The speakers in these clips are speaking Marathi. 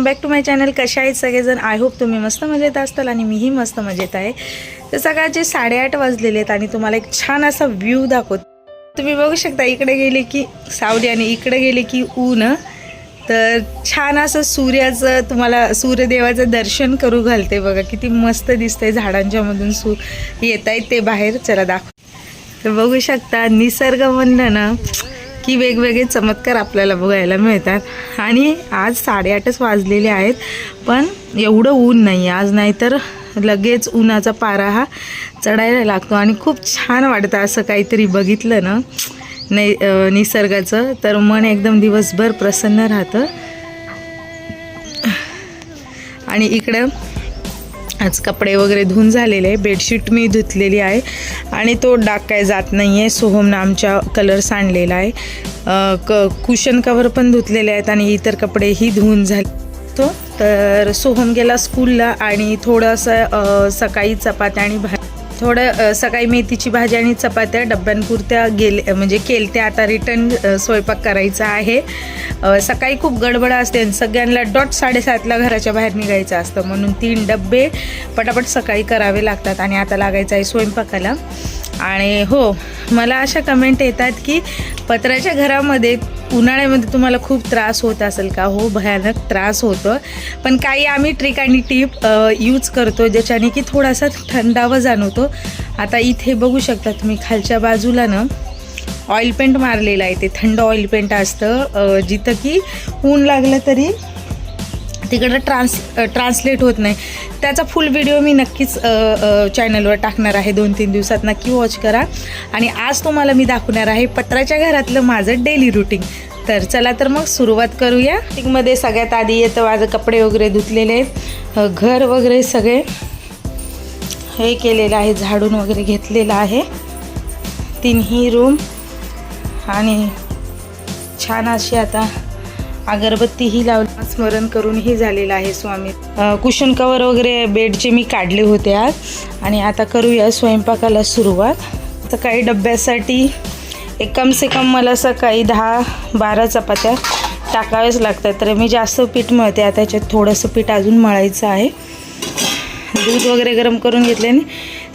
Welcome back to my channel. कशा आहेत सगळेजण? आय होप तुम्ही मस्त मजेत असताल आणि मीही मस्त मजेत आहे. तर सकाळचे साडेआठ वाजलेले आहेत आणि तुम्हाला एक छान असा व्ह्यू दाखवत. तुम्ही बघू शकता इकडे गेले की सावली आणि इकडे गेले की ऊन. तर छान असं सूर्याचं तुम्हाला सूर्यदेवाचं दर्शन करू घालते बघा. किती मस्त दिसतंय झाडांच्या मधून सू येत आहेत ते बाहेर. चला दाखव. तर बघू शकता निसर्ग म्हणलं ना की वेगवेगळे चमत्कार आपल्याला बघायला मिळतात. आणि आज साडेआठच वाजलेले आहेत पण एवढं ऊन नाही. आज नाहीतर लगेच उन्हाचा पारा हा चढायला लागतो. आणि खूप छान वाटतं असं काहीतरी बघितलं ना नै निसर्गाचं. तर मन एकदम दिवसभर प्रसन्न राहतं. आणि इकडं आज कपडे वगैरे धुवून झालेले आहे. बेडशीट मी धुतलेली आहे. आणि तो डाग काय जात नाही आहे सोहमनं आमच्या कलर सांडलेला आहे. क कुशन कवर पण धुतलेले आहेत आणि इतर कपडेही धुवून झाले. तो तर सोहम गेला स्कूलला आणि थोडंसं सकाळी चपात्या आणि भा थोडं सकाळी मेथीची भाजी आणि चपात्या डब्यांपुरत्या गेले म्हणजे केलत्या. आता रिटर्न स्वयंपाक करायचा आहे. सकाळी खूप गडबड असते आणि सगळ्यांना डॉट साडेसातला घराच्या बाहेर निघायचं असतं. म्हणून तीन डब्बे पटापट सकाळी करावे लागतात आणि आता लागायचं आहे स्वयंपाकाला. आणि हो मला अशा कमेंट येतात की पत्राच्या घरामध्ये उन्हाळ्यामध्ये तुम्हाला खूप त्रास होत असेल का? हो भयानक त्रास होतो पण काही आम्ही ट्रिक आणि टीप यूज करतो ज्याच्याने की थोडासा थंडावा जाणवतो. आता इथे बघू शकता तुम्ही खालच्या बाजूला ना ऑइल पेंट मारलेलं आहे ते. थंड ऑइल पेंट असतं जिथं की ऊन लागलं तरी तिकडं ट्रान्स ट्रान्सलेट होत नाही. त्याचा फुल व्हिडिओ मी नक्कीच चॅनलवर टाकणार आहे दोन तीन दिवसात. नक्की वॉच करा. आणि आज तुम्हाला मी दाखवणार आहे पत्राच्या घरातलं माझं डेली रुटीन तर चला तर मग सुरुवात करूया. मध्ये सगळ्यात आधी येतं माझं कपडे वगैरे धुतलेले आहेत. घर वगैरे सगळे हे केलेलं आहे झाडून वगैरे घेतलेलं आहे. तिन्ही रूम आणि छान अशी आता अगरबत्तीही लावली. स्मरण करूनही झालेलं आहे स्वामी. कुशन कवर वगैरे बेडचे मी काढले होते आज. आणि आता करूया स्वयंपाकाला सुरुवात. सकाळी डब्यासाठी एक कम से कम मला सकाळी दहा बारा चपात्या टाकाव्याच लागतात. तर मी जास्त पीठ मळते. आता त्याच्यात थोडंसं पीठ अजून मळायचं आहे. दूध वगैरे गरम करून घेतल्याने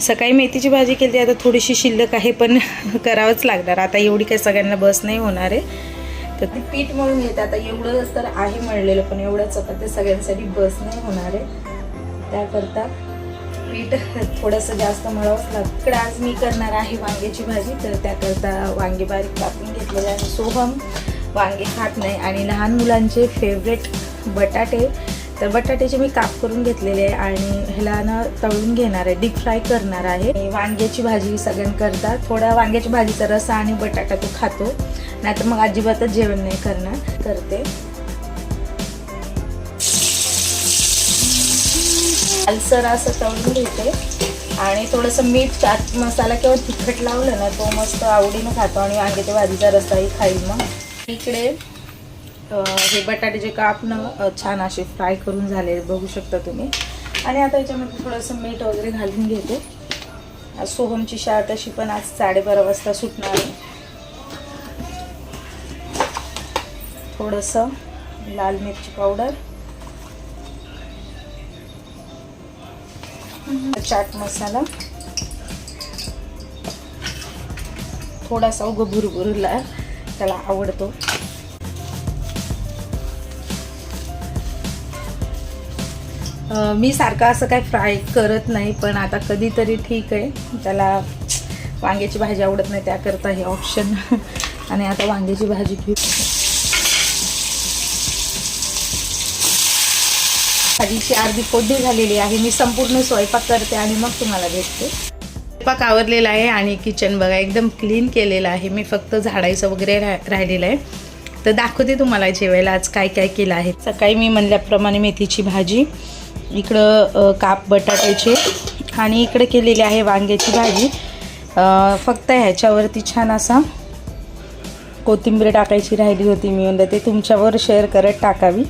सकाळी मेथीची भाजी केली. आता थोडीशी शिल्लक आहे पण करावंच लागणार. आता एवढी काही सगळ्यांना बस नाही होणार आहे. तर ते पीठ म्हणून घेते. आता एवढंच तर आहे मळलेलं पण एवढं चपात्या सगळ्यांसाठी बस नाही होणार आहे. त्याकरता पीठ थोडंसं जास्त मळावंच लागतं. इकडे आज मी करणार आहे वांग्याची भाजी तर त्याकरता वांगे बारीक कापून घेतलेले आणि सोहम वांगे खात नाही. आणि लहान मुलांचे फेवरेट बटाटे. तर बटाट्याचे मी काप करून घेतलेले आहे आणि ह्याला ना तळून घेणार आहे. डीप फ्राय करणार आहे. वांग्याची भाजी सगळ्यांकरता थोडा वांग्याची भाजीचा रसा आणि बटाटा तो खातो. नाहीतर मग अजिबातच जेवण नाही करणार. करते. लालसर असं तळून घेते. आणि थोडंसं मीठ चाट मसाला किंवा तिखट लावलं ना तो मस्त आवडीनं खातो आणि वांग्याच्या भाजीचा रसाही खाईल मग. इकडे हे बटाट्याचे काप न छान असे फ्राय करून झाले बघू शकता तुम्ही. आणि आता याच्यामध्ये थोडंसं मीठ वगैरे घालून घेते. आज सोहमची शाळा तशी पण आज साडेबारा वाजता सुटणार आहे. थोडंसं लाल मिरची पावडर. चाट मसाला. थोडासा उगं भुरभुरला त्याला आवडतो. मी सारखं असं काही फ्राय करत नाही पण आता कधीतरी ठीक आहे. त्याला वांग्याची भाजी आवडत नाही त्याकरता हे ऑप्शन आणि आता वांग्याची भाजी घेऊ. भाजीची अर्धी फोडणी झालेली आहे. मी संपूर्ण स्वयंपाक करते आणि मग तुम्हाला भेटते. स्वयंपाक आवरलेला आहे आणि किचन बघा एकदम क्लीन केलेलं आहे. मी फक्त झाडायचं वगैरे रा राहिलेलं आहे. तर दाखवते तुम्हाला जेवायला आज काय काय केलं आहे. सकाळी मी म्हणल्याप्रमाणे मेथीची भाजी इकडं काप बटाट्याचे आणि इकडे केलेली आहे वांग्याची भाजी. फक्त ह्याच्यावरती छान असा कोथिंबीर टाकायची राहिली होती मी म्हणलं ते तुमच्यावर शेअर करत टाकावी.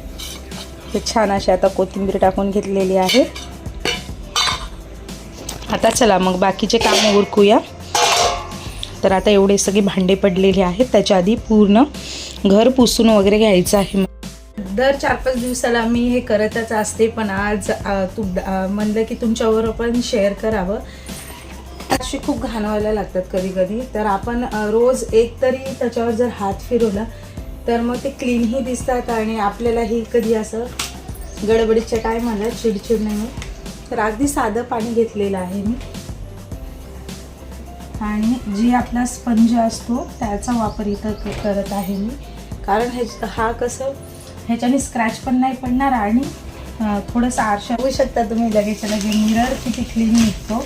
हे छान अशी आता कोथिंबीर टाकून घेतलेली आहे. आता चला मग बाकीचे कामं उरकूया. तर आता एवढे सगळे भांडे पडलेले आहेत त्याच्या आधी पूर्ण घर पुसून वगैरे घ्यायचं आहे. दर चार पाच दिवसाला मी हे करतच असते पण आज तुम तू म्हणलं की तुमच्याबरोबर पण शेअर करावं. अशी खूप घाण व्हायला लागतात कधी कधी तर आपण रोज एक तरी त्याच्यावर जर हात फिरवला तर मग ते क्लीनही दिसतात आणि आपल्यालाही कधी असं गडबडीच्या टायमाला चिडचिड नाही. होत तर अगदी साधं पाणी घेतलेलं आहे मी. आणि जी आपला स्पंज असतो त्याचा वापर इथं करत आहे मी. कारण हे हा कसं ह्याच्याने स्क्रॅच पण नाही पडणार आणि थोडंसं आरशा होऊ शकता तुम्ही लगेच. लगे मिरर किती क्लीन निघतो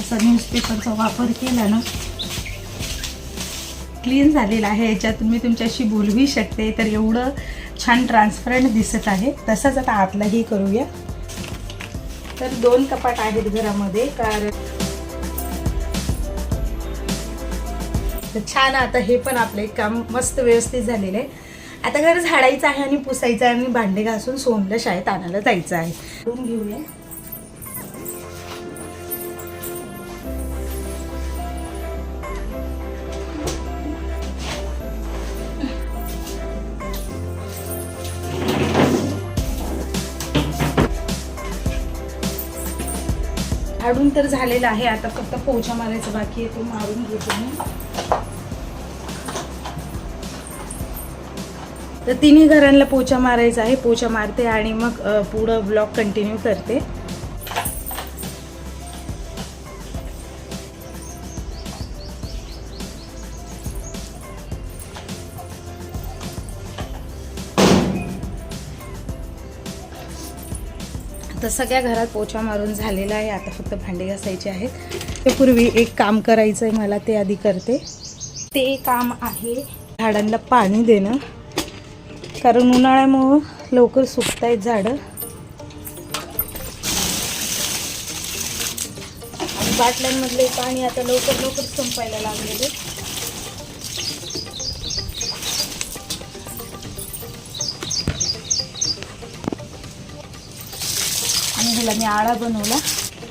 असं न्यूजपेपरचा वापर केला ना क्लीन झालेला आहे. याच्यातून मी तुमच्याशी बोलवी शकते. तर एवढं छान ट्रान्सपरंट दिसत आहे. तसंच आता आतलाही करूया. तर दोन कपाट आहेत घरामध्ये कारण छान आता हे पण आपले काम मस्त व्यवस्थित झालेलं आहे. आता घर झाडायचं आहे आणि पुसायचं आहे आणि भांडे घासून सोमला शाळेत आणायला जायचं आहे. घेऊया. झाडून तर झालेलं आहे. आता फक्त पोछा मारायचं बाकी आहे तो मारून घेतो मी. तर तिन्ही घरांना पोछा मारायचा आहे. पोछा मारते आणि मग पुढं ब्लॉग कंटिन्यू करते. तर सगळ्या घरात पोछा मारून झालेला आहे. आता फक्त भांडे घासायचे आहेत. ते पूर्वी एक काम करायचं आहे मला ते आधी करते. ते काम आहे झाडांना पाणी देणं. कारण उन्हाळ्यामुळं लवकर सुकत आहेत झाडं बाटल्यांमधले पाणी आता लवकर लवकर संपायला लागलेले. फांदीला ह्याला मी आळा बनवला.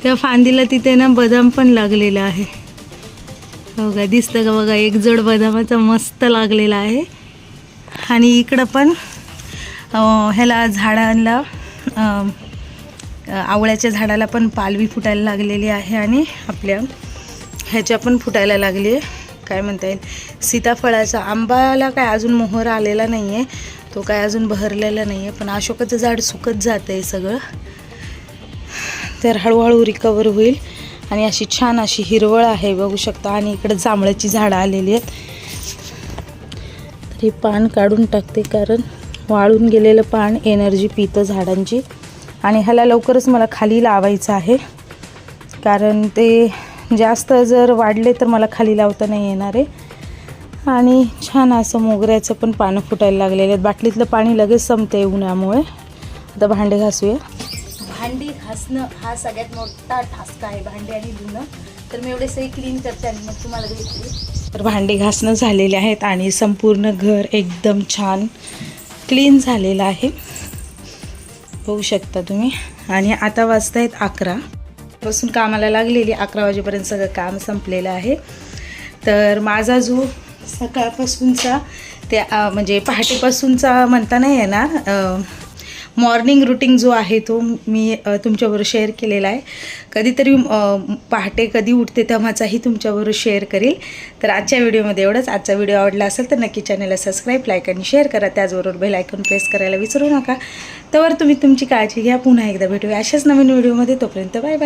त्या फांदीला तिथे ना बदाम पण लागलेला आहे. हो का दिसतं का बघा एक जड बदामाचा मस्त लागलेला आहे. आणि इकडं पण ह्याला झाडांना आवळ्याच्या झाडाला पण पालवी फुटायला लागलेली आहे आणि आपल्या ह्याच्या पण फुटायला लागली आहे. काय म्हणता येईल? सीताफळाचा आंबाला काय अजून मोहर आलेला नाही आहे तो काय अजून बहरलेला नाही आहे पण अशोकाचं झाड सुकत जातं आहे सगळं. तर हळूहळू रिकवर होईल. आणि अशी छान अशी हिरवळ आहे बघू शकता. आणि इकडे जांभळाची झाडं आलेली आहेत. तर हे पान काढून टाकते कारण वाळून गेलेलं पान एनर्जी पितं झाडांची. आणि ह्याला लवकरच मला खाली लावायचं आहे. कारण ते जास्त जर वाढले तर मला खाली लावता नाही येणार आहे. आणि छान असं मोगऱ्याचं पण पानं फुटायला लागलेले आहेत. बाटलीतलं पाणी लगेच संपते उन्हामुळे. आता भांडे घासूया. भांडी घासणं हा सगळ्यात मोठा टास्क आहे भांडी आणि धुणं. तर मी एवढे सगळे क्लीन करते आणि मग तुम्हाला भेटते. तर भांडी घासणं झालेले आहेत आणि संपूर्ण घर एकदम छान क्लीन झालेलं आहे. होऊ शकता तुम्ही. आणि आता वाजता आहेत अकरा. पासून कामाला लागलेली अकरा वाजेपर्यंत सगळं काम संपलेलं आहे. तर माझा जो सकाळपासूनचा त्या म्हणजे पहाटेपासूनचा म्हणता नाही येणार मॉर्निंग रुटीन जो आहे तो मी तुमच्याबरोबर शेअर केलेला आहे. कधीतरी पहाटे कधी उठते तेव्हाचाही तुमच्याबरोबर शेअर करेल. तर आजच्या व्हिडिओमध्ये एवढंच. आजचा व्हिडिओ आवडला असेल तर नक्की चॅनलला सबस्क्राईब लाईक आणि शेअर करा. त्याचबरोबर बेल आयकॉन प्रेस करायला विसरू नका. तर तुम्ही तुमची काळजी घ्या. पुन्हा एकदा भेटूया अशाच नवीन व्हिडिओमध्ये. तोपर्यंत बाय बाय.